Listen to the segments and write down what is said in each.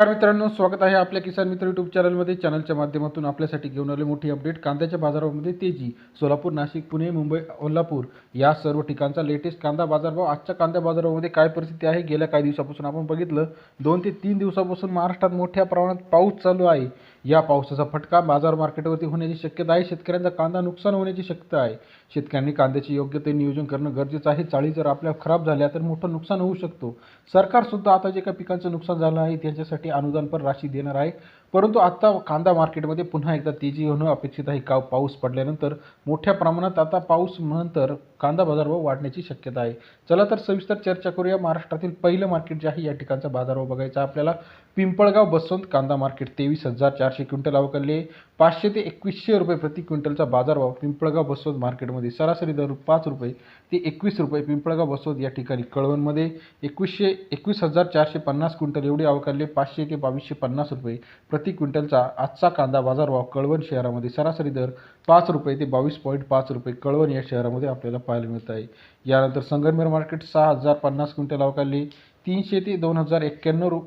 नमस्कार मित्रांनो स्वागत आहे आपल्या किसान मित्र युट्यूब चॅनलमध्ये चॅनलच्या माध्यमातून आपल्यासाठी घेऊन आले मोठी अपडेट कांद्याच्या बाजारामध्ये तेजी. सोलापूर नाशिक पुणे मुंबई कोल्हापूर या सर्व ठिकाणचा लेटेस्ट कांदा बाजारभाव. आजच्या कांदा बाजारामध्ये काय परिस्थिती आहे? गेल्या काही दिवसापासून आपण बघितलं दोन ते तीन दिवसापासून महाराष्ट्रात मोठ्या प्रमाणात पाऊस चालू आहे. या पावसाचा फटका बाजार मार्केटवरती होण्याची शक्यता आहे. शेतकऱ्यांचा कांदा नुकसान होण्याची शक्यता आहे. शेतकऱ्यांनी कांद्याचे योग्य ते नियोजन करणं गरजेचं आहे. चाळी जर आपल्या खराब झाल्या तर मोठं नुकसान होऊ शकतो. सरकारसुद्धा आता जे काही पिकांचं नुकसान झालं आहे त्याच्यासाठी अनुदान पण राशी देणार आहे परंतु आता कांदा मार्केटमध्ये पुन्हा एकदा तेजी होणं अपेक्षित आहे. का? पाऊस पडल्यानंतर मोठ्या प्रमाणात आता पाऊस नंतर कांदा बाजारभाव वाढण्याची शक्यता आहे. चला तर सविस्तर चर्चा करूया महाराष्ट्रातील पहिलं मार्केट जे आहे या ठिकाणचा बाजारभाव बघायचा. आपल्याला पिंपळगाव बसवंत कांदा मार्केट तेवीस हजार चारशे क्विंटल अवकलले पाचशे ते एकवीसशे रुपये प्रति क्विंटलचा बाजारभाव पिंपळगाव बसवंत मार्केटमध्ये. सरासरी दर पाच रुपये ते एकवीस रुपये पिंपळगाव बसवंत या ठिकाणी कळवणमध्ये. एकवीसशे एकवीस हजार चारशे पन्नास क्विंटल एवढे अवकलले पाचशे ते बावीसशे पन्नास रुपये प्रति क्विंटलचा आजचा कांदा बाजारभाव कळवण शहरामध्ये. सरासरी दर पाच रुपये ते बावीस पॉईंट पाच रुपये कळवण या शहरामध्ये आपल्याला पाहायला मिळत आहे. यानंतर संगमनेर मार्केट सहा हजार पन्नास क्विंटल अवकालले तीनशे ते दोन हजार एक्क्याण्णव रु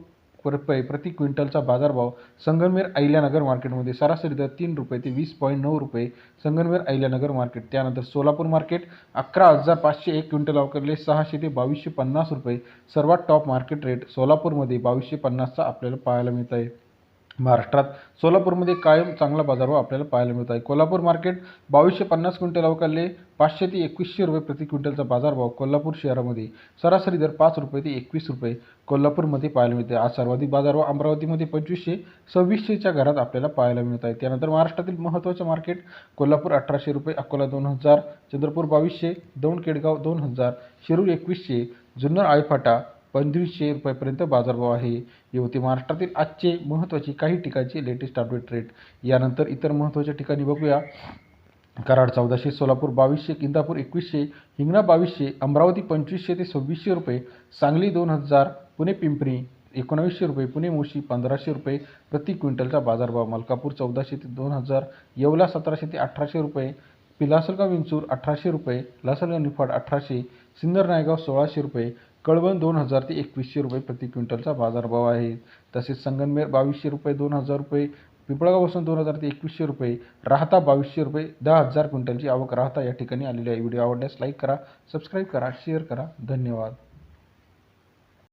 रुपये प्रति क्विंटलचा बाजारभाव संगमनेर अहिल्यानगर मार्केटमध्ये सरासरी दर तीन रुपये ते वीस पॉईंट नऊ रुपये संगमनेर अहिल्यानगर मार्केट त्यानंतर सोलापूर मार्केट अकरा हजार पाचशे एक क्विंटल अवकरले सहाशे ते बावीसशे पन्नास रुपये सर्वात टॉप मार्केट रेट सोलापूरमध्ये बावीसशे पन्नासचा आपल्याला पाहायला मिळत आहे. महाराष्ट्रात सोलापूरमध्ये कायम चांगला बाजारभाव आपल्याला पाहायला मिळत आहे. कोल्हापूर मार्केट बावीसशे पन्नास क्विंटल अवकालले पाचशे ते एकवीसशे रुपये प्रति क्विंटलचा बाजारभाव कोल्हापूर शहरामध्ये सरासरी दर पाच रुपये ते एकवीस रुपये कोल्हापूरमध्ये पाहायला मिळते. आज सर्वाधिक बाजारभाव अमरावतीमध्ये पंचवीसशे सव्वीसशेच्या घरात आपल्याला पाहायला मिळत आहे. त्यानंतर महाराष्ट्रातील महत्त्वाचं मार्केट कोल्हापूर अठराशे रुपये अकोला दोन हजार चंद्रपूर बावीसशे दौंड केडगाव दोन हजार शिरूर एकवीसशे जुन्नर आयफाटा पंचवीसशे रुपयापर्यंत बाजारभाव आहे. हे होते महाराष्ट्रातील आजचे महत्त्वाचे काही ठिकाणचे लेटेस्ट अपडेट रेट यानंतर इतर महत्त्वाच्या ठिकाणी बघूया. कराड चौदाशे सोलापूर बावीसशे किंदापूर एकवीसशे हिंगणा बावीसशे अमरावती पंचवीसशे ते सव्वीसशे रुपये सांगली दोन हजार पुणे पिंपरी एकोणावीसशे रुपये पुणे मोशी पंधराशे रुपये प्रति क्विंटलचा बाजारभाव मलकापूर चौदाशे ते दोन हजार येवला सतराशे ते अठराशे रुपये पिलासलगाव विंचूर अठराशे रुपये लासलगाव निफाड अठराशे सिन्नर नायगाव सोळाशे रुपये कळवण दोन हजार ते एकवीसशे रुपये प्रति क्विंटलचा बाजारभाव आहे. तसेच संगमनेर बावीसशे रुपये दोन हजार रुपये पिंपळगावपासून दोन हजार ते एकवीसशे रुपये राहता बावीसशे रुपये दहा हजार क्विंटलची आवक राहता या ठिकाणी आलेली आहे. व्हिडिओ आवडल्यास लाईक करा सबस्क्राईब करा शेअर करा. धन्यवाद.